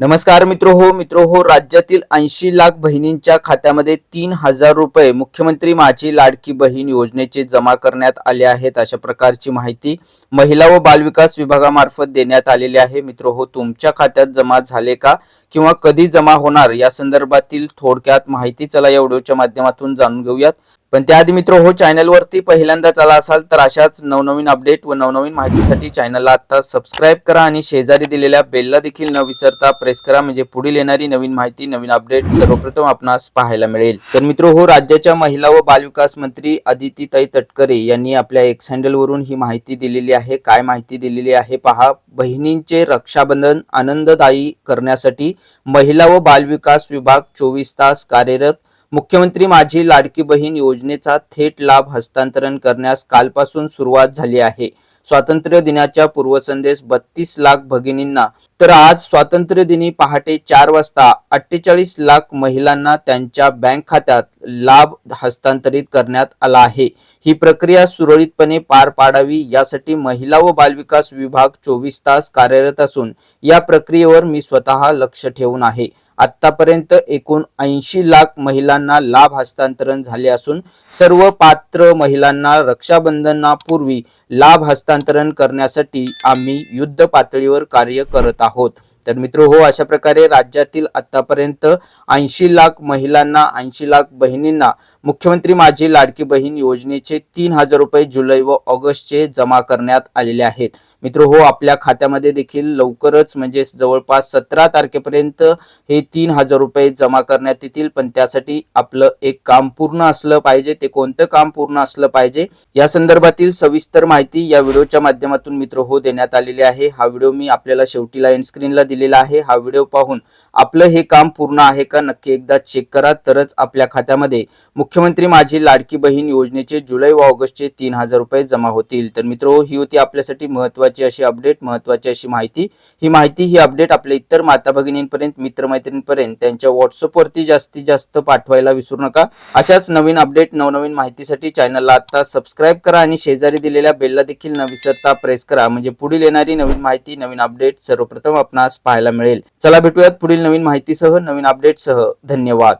नमस्कार मित्र हो मित्र हो राज्यातील ऐंशी लाख बहिणींच्या खात्यामध्ये तीन हजार रुपये मुख्यमंत्री माझी लाडकी बहीण योजनेचे जमा करण्यात आले आहेत अशा प्रकारची माहिती महिला व बालविकास विभागामार्फत देण्यात आलेली आहे. मित्र हो तुमच्या खात्यात जमा झाले का किंवा कधी जमा होणार या संदर्भातील थोडक्यात माहिती चला या व्हिडिओच्या माध्यमातून जाणून घेऊयात. पण त्याआधी मित्र हो चॅनलवरती पहिल्यांदाच आला असाल तर अशाच नवनवीन अपडेट व नवनवीन माहितीसाठी चॅनलला आता सबस्क्राईब करा आणि शेजारी दिलेल्या बेलला देखील न विसरता प्रेस करा. म्हणजे पुढील येणारी नवीन माहिती नवीन अपडेट सर्वप्रथम आपणास पाहायला मिळेल. तर मित्र हो राज्याच्या महिला व बालविकास मंत्री अदितीताई तटकरे यांनी आपल्या एक्स हँडलवरून ही माहिती दिलेली आहे. काय माहिती दिलेली आहे पहा. बहिणींचे रक्षाबंधन आनंददायी करण्यासाठी महिला व बालविकास विभाग चोवीस तास कार्यरत मुख्यमंत्री माझी लाडकी बहीण योजनेचा थेट लाभ हस्तांतरण करण्यास कालपासून सुरुवात झाली आहे. स्वातंत्र्य दिनाच्या पूर्वसंदेश बत्तीस लाख भगिनींना तर आज स्वातंत्र्य दिनी पहाटे चार वाजता अठ्ठेचाळीस लाख महिलांना त्यांच्या बँक खात्यात लाभ हस्तांतरित करण्यात आला आहे. ही प्रक्रिया सुरळीतपणे पार पाडावी यासाठी महिला व बालविकास विभाग चोवीस तास कार्यरत असून या प्रक्रियेवर मी स्वतः लक्ष ठेवून आहे. आतापर्यंत एकूण ऐंशी लाख महिलांना लाभ हस्तांतरण झाले असून सर्व पात्र महिलांना रक्षाबंधनापूर्वी लाभ हस्तांतरण करण्यासाठी आम्ही युद्ध पातळीवर कार्य करत आहोत. तर मित्र हो अशा प्रकारे राज्यातील आतापर्यंत ऐंशी लाख महिलांना ऐंशी लाख बहिणींना मुख्यमंत्री माझी लाडकी बहीण योजनेचे तीन हजार रुपये जुलै व ऑगस्टचे जमा करण्यात आलेले आहेत. मित्र हो आपल्या खात्यामध्ये देखील लवकरच म्हणजे जवळपास सतरा तारखेपर्यंत हे तीन हजार रुपये जमा करण्यात येतील. पण त्यासाठी आपलं एक काम पूर्ण असलं पाहिजे ते कोणतं काम पूर्ण असलं पाहिजे या संदर्भातील सविस्तर माहिती या व्हिडिओच्या माध्यमातून मित्र हो देण्यात आलेली आहे. हा व्हिडिओ मी आपल्याला शेवटीला लाईन स्क्रीनला दिलेला आहे. हा व्हिडिओ पाहून आपलं हे काम पूर्ण आहे का नक्की एकदा चेक करा. तरच आपल्या खात्यामध्ये मुख्यमंत्री माझी लाडकी बहीण योजनेचे जुलै व ऑगस्टचे तीन हजार रुपये जमा होतील. तर मित्र ही होती आपल्यासाठी महत्वाची अशी अपडेट महत्वाची अशी माहिती. ही माहिती ही अपडेट आपल्या इतर माता भगिनींपर्यंत मित्रमैत्रिणींपर्यंत त्यांच्या व्हॉट्सअपवरती जास्तीत जास्त पाठवायला विसरू नका. अशाच नवीन अपडेट नवनवीन माहितीसाठी चॅनलला आता सबस्क्राईब करा आणि शेजारी दिलेल्या बेलला देखील न विसरता प्रेस करा. म्हणजे पुढील येणारी नवीन माहिती नवीन अपडेट सर्वप्रथम आपणास पाहायला मिळेल. चला भेटूयात पुढील नवीन माहितीसह नवीन अपडेटसह धन्यवाद.